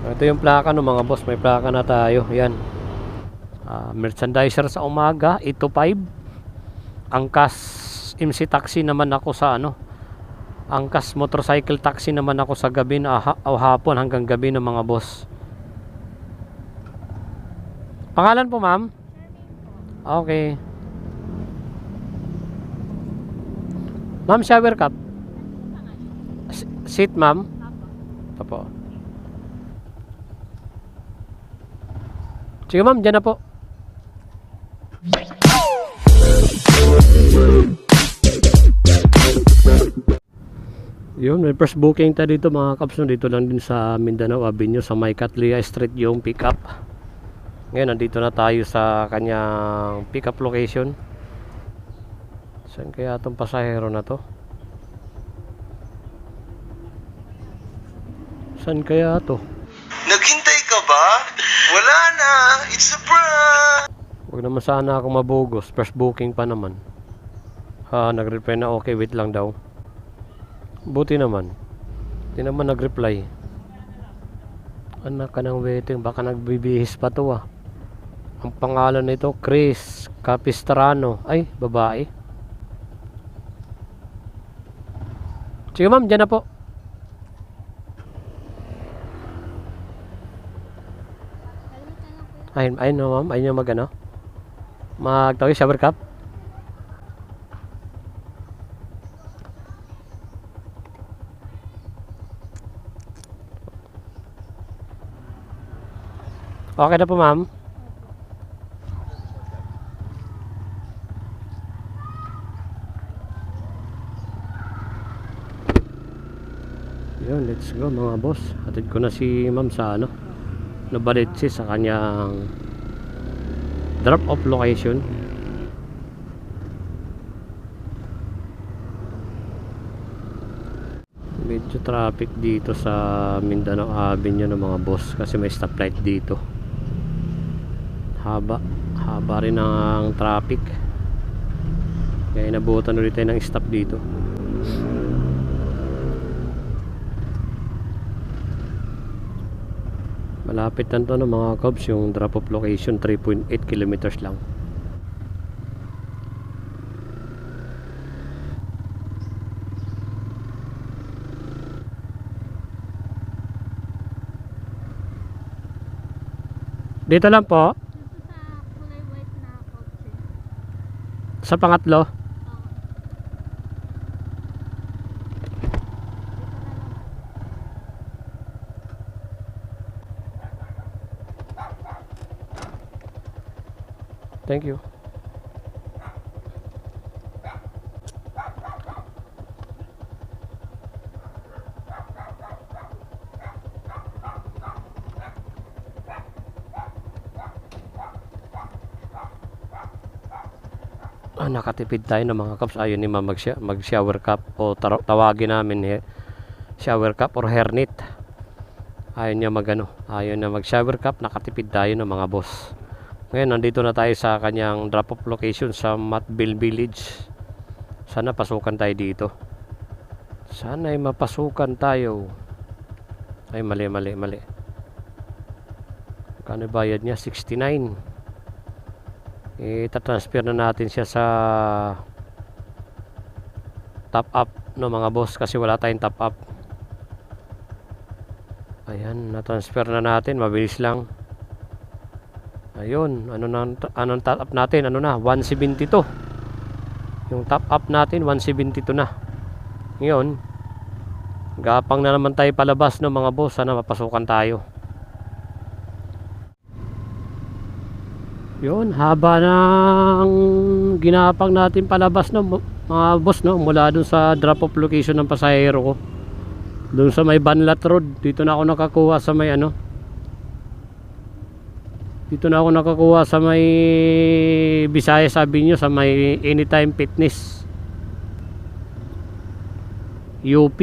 Ito yung plaka no mga boss, may plaka na tayo. Yan. Ah, merchandiser sa umaga, 8 to 5. Angkas MC taxi naman ako sa ano. Angkas motorcycle taxi naman ako sa gabi na ha- hapon hanggang gabi ng mga boss. Pangalan po, ma'am? Okay. Ma'am, shower cup. Seat, ma'am. Apo. Sige, ma'am, dyan na po. Yun, may first booking tayo dito mga kaps dito lang din sa Mindanao Avenue sa May Catlia Street yung pick up. Ngayon, nandito na tayo sa kanyang pick up location. Saan kaya itong pasahero na to? Saan kaya to? Naghintay ka ba? Wala na. It's a prank. Huwag naman sana ako mabugos. First booking pa naman. Ha, nag-reply na okay, wait lang daw. Buti naman. Hindi naman nag-reply. Anak ka ng waiting, baka nagbibihis pa to ah. Ang pangalan nito, Chris Capistrano. Ay, babae. Sige ma'am, dyan na po. Ayun, ayun na ma'am, ayun yung mag ano. Magtawag shower cup. Okay na po ma'am. Yun, let's go mga boss. Hatid ko na si ma'am sa ano. Nabalitsi sa kanyang drop off location. Medyo traffic dito sa Mindanao Avenue ng mga boss kasi may stoplight dito. Haba, haba rin ang traffic. Kaya inabutan ulit tayo ng stop dito. Malapit lang to ng mga Cubs yung drop off location 3.8 kilometers lang. Dito lang po, sa kulay white na kotse. sa pangatlo. Thank you. Ah, nakatipid tayo ng mga cups. Ayaw ni ma'am mag, mag shower cup o tawagin namin eh, shower cup or hairnet. Ayaw niya mag ano, ayaw na mag shower cup. Nakatipid tayo ng mga boss. Ngayon, nandito na tayo sa kanyang drop off location sa Matville Village. Sana pasukan tayo dito. Sana ay mapasukan tayo. Ay, mali, mali, mali. Kano bayad niya? 69. Ita-transfer na natin siya sa top up no mga boss kasi wala tayong top up. Ayan, na-transfer na natin. Mabilis lang. Ayun, ano na anong top up natin? Ano na? 172. Yung top up natin 172 na. Ngayon, gapang na naman tayo palabas no mga boss. Sana mapasukan tayo. Yun, haba ng ginapang natin palabas no mga boss no mula dun sa drop off location ng pasahero ko. Doon sa may Banlat Road, dito na ako nakakuha sa may ano, dito na ako nakakuha sa may Visayas Avenue sa may Anytime Fitness. UP.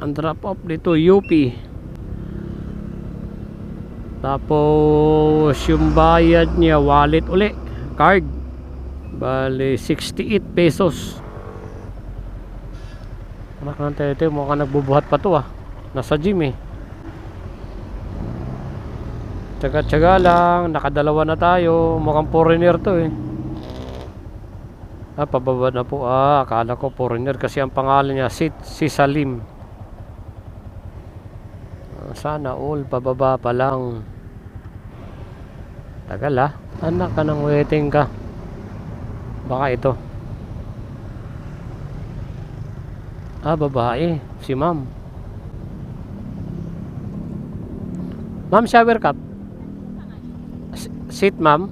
Ang drop off dito UP. Tapos yung bayad niya wallet uli, card. Bale 68 pesos. Anak ng tete, mukhang nagbubuhat pa to ah. Nasa gym eh. Tsaga-tsaga lang, nakadalawa na tayo. Mukhang foreigner to eh. Ah, pababa na po. Ah, akala ko foreigner kasi ang pangalan niya si, si Salim. Ah, Sana all, pababa pa lang. Tagal ah. Anak ka ng waiting ka. Baka ito. Ah, babae. Si ma'am. Ma'am, shower cup. Seat, ma'am.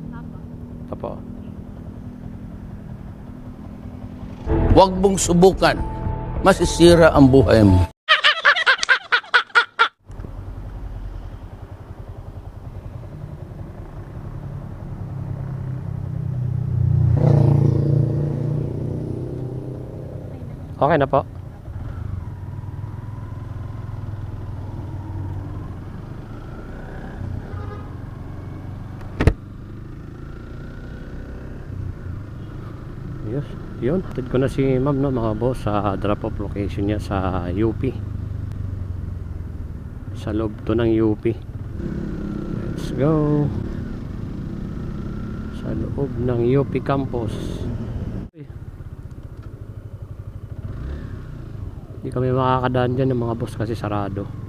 Apo. Huwag mong subukan. Masisira ang buhay mo. Okay na po. Yes, yun. Hatid ko na si ma'am no, mga boss sa drop off location niya sa UP. Sa loob to ng UP. Let's go. Sa loob ng UP campus. Hindi kami makakadaan dyan ng mga boss kasi sarado.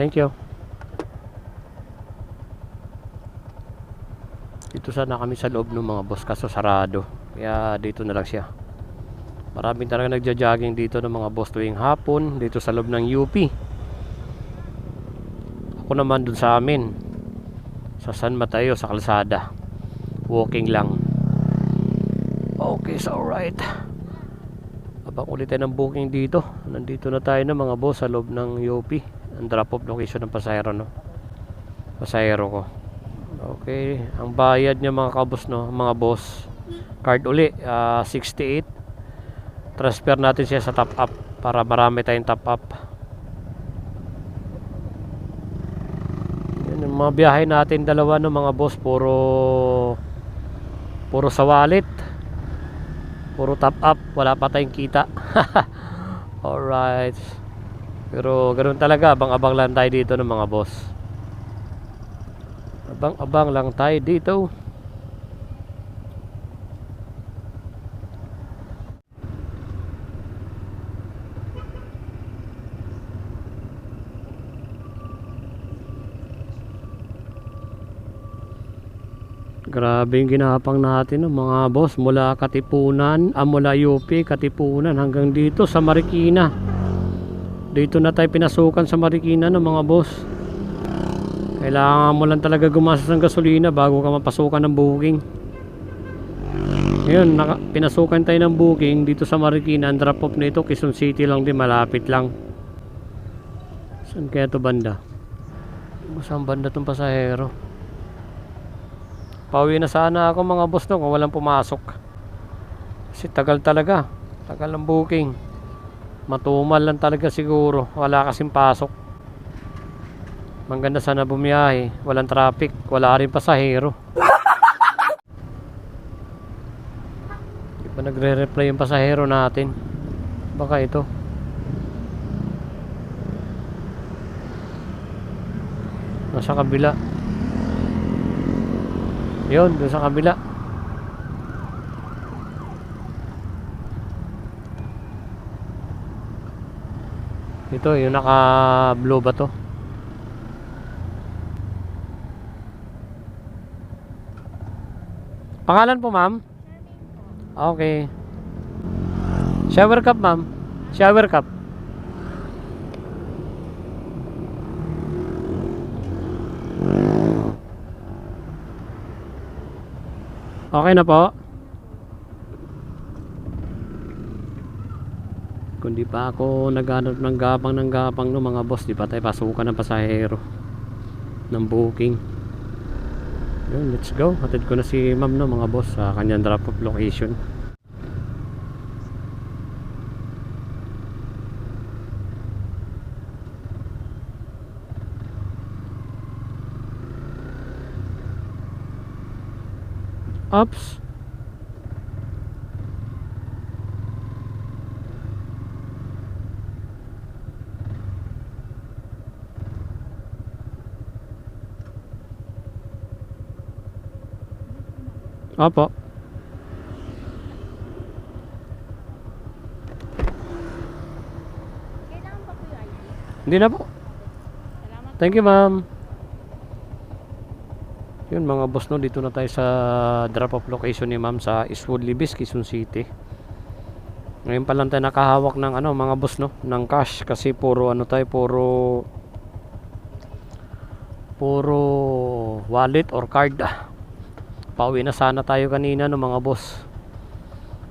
Thank you. Dito sana kami sa loob ng mga boss kaso sarado. Kaya dito na lang siya. Maraming talaga nagja-jogging dito ng mga boss tuwing hapon dito sa loob ng UP. Ako naman dun sa amin. Sa San Mateo sa kalsada. Walking lang. Okay, so alright. Abang ulit tayo ng booking dito. Nandito na tayo ng mga boss sa loob ng UP. Ang drop off location ng pasahero no. Pasahero ko. Okay, ang bayad niya mga kabos no, mga boss. Card uli, ah, 68. Transfer natin siya sa top up para marami tayong top up. Yan yung mga biyahe natin dalawa no mga boss, puro puro sa wallet. Puro top up, wala pa tayong kita. Alright. Pero ganoon talaga, abang-abang lang tayo dito ng mga boss. Abang-abang lang tayo dito. Grabe yung ginapang natin no, mga boss mula Katipunan, ah, mula UP, Katipunan hanggang dito sa Marikina. Dito na tayo pinasukan sa Marikina no, mga boss. Kailangan mo lang talaga gumastos ng gasolina bago ka mapasukan ng booking. Ngayon, naka, pinasukan tayo ng booking dito sa Marikina. Ang drop off nito, Quezon City lang din, malapit lang. Saan kaya to banda? Saan banda tong pasahero? Pauwi na sana ako mga boss no kung walang pumasok. Kasi tagal talaga. Tagal ng booking. Matumal lang talaga siguro. Wala kasing pasok. Maganda sana bumiyahe. Walang traffic. Wala rin pasahero. Di pa nagre-reply yung pasahero natin. Baka ito. Nasa kabila. Yun, doon sa kabila. Ito, yung naka-blue ba to? Pangalan po, ma'am? Okay. Shower cup, ma'am. Shower cup. Okay na po. Kung di pa ako naghanap ng gapang ng gapang no mga boss, di pa tayo pasukan ng pasahero ng booking. Yun, let's go. Hatid ko na si ma'am no mga boss sa kanyang drop off location. Ups. Opo. Kailangan pa po yung ID? Hindi na po. Salamat. Thank you, ma'am. Yun mga boss no, dito na tayo sa drop off location ni ma'am sa Eastwood Libis, Quezon City. Ngayon pa lang tayo nakahawak ng ano mga boss no, ng cash kasi puro ano tayo, puro puro wallet or card. Pauwi na sana tayo kanina no mga boss.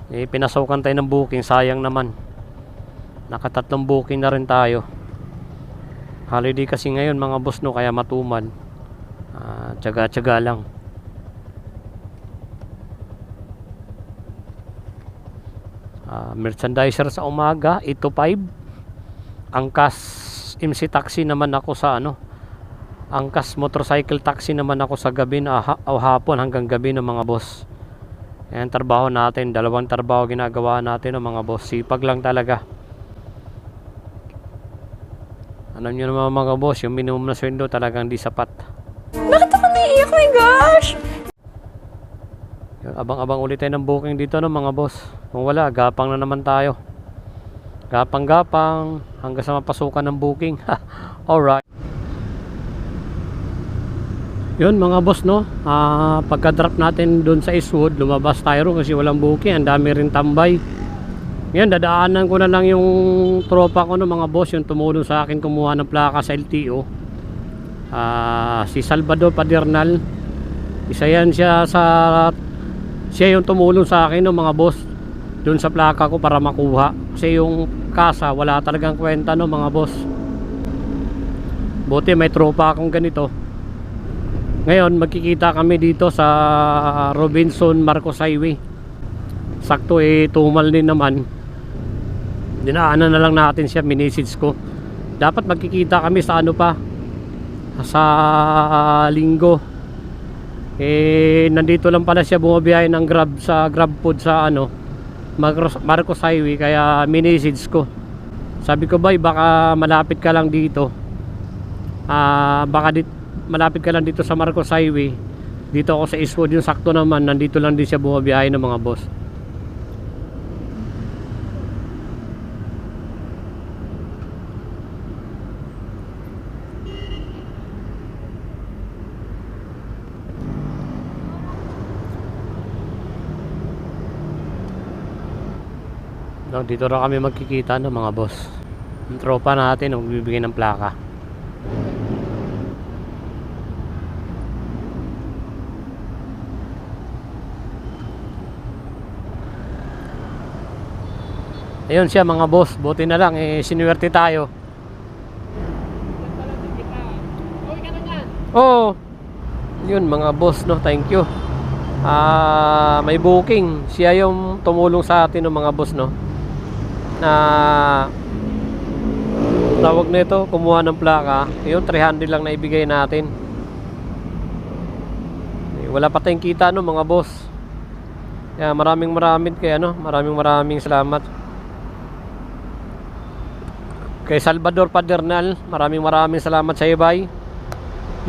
Eh pinasukan tayo ng booking, sayang naman. Nakatatlong booking na rin tayo. Holiday kasi ngayon mga boss no kaya matumal. Ah, tsaga-tsaga lang. Ah, merchandiser sa umaga, 8 to 5. Angkas MC taxi naman ako sa ano. Angkas motorcycle taxi naman ako sa gabi na ha- o hapon hanggang gabi ng mga boss. Yan trabaho natin, dalawang trabaho ginagawa natin ng mga boss. Sipag lang talaga. Alam nyo naman mga boss, yung minimum na sweldo talagang di sapat. Bakit ako naiiyak? my gosh! Abang-abang ulit tayo ng booking dito no mga boss. Kung wala, gapang na naman tayo. Gapang-gapang hanggang sa mapasukan ng booking. Alright. Yun mga boss no. Ah, pagka-drop natin doon sa Eastwood, lumabas tayo kasi walang booking. Ang dami rin tambay. Yan, dadaanan ko na lang yung tropa ko no mga boss, yung tumulong sa akin kumuha ng plaka sa LTO. Ah, si Salvador Padernal. Isa yan siya sa siya yung tumulong sa akin no mga boss doon sa plaka ko para makuha kasi yung kasa wala talagang kwenta no mga boss buti may tropa akong ganito ngayon magkikita kami dito sa Robinson Marcos Highway. Sakto eh tumal din naman. Dinaanan na lang natin siya minisage ko. Dapat magkikita kami sa ano pa? Sa linggo. Eh nandito lang pala siya bumabiyahe ng grab sa grab food sa ano Marcos, Highway. Kaya minisage ko. Sabi ko bay baka malapit ka lang dito. Ah baka dit, malapit ka lang dito sa Marcos Highway dito ako sa Eastwood yung sakto naman nandito lang din siya bumabiyahe ng mga boss No, dito na kami magkikita no mga boss. Yung tropa natin ang magbibigay ng plaka. Ayun siya mga boss, buti na lang eh sinuwerte tayo. Oo. Yun mga boss no, thank you. Ah, may booking. Siya yung tumulong sa atin ng mga boss no. Na tawag nito, kumuha ng plaka. Yun 300 lang na ibigay natin. Eh, Wala pa tayong kita no mga boss. Kaya maraming maraming kay ano, maraming maraming salamat. Kay Salvador Padernal, maraming maraming salamat sa iyo, bay.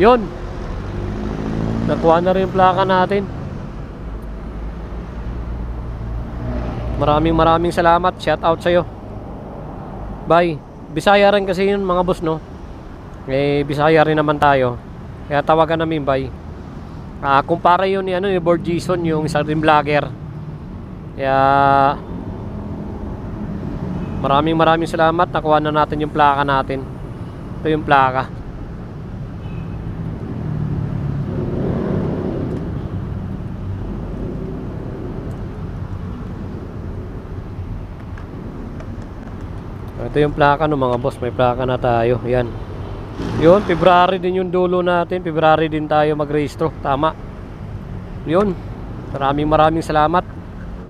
Yun. Nakuha na rin yung plaka natin. Maraming maraming salamat. Shout out sa'yo. Bye. Bisaya rin kasi yun mga boss no. Eh, Bisaya rin naman tayo. Kaya tawagan namin bye. Ah, kumpara yun ni ano ni Board Jason yung isang rin vlogger. Kaya maraming maraming salamat. Nakuha na natin yung plaka natin. Ito yung plaka. Ito yung plaka no mga boss, may plaka na tayo. Yan. Yun, February din yung dulo natin. February din tayo magrehistro. Tama. Yun. Maraming maraming salamat.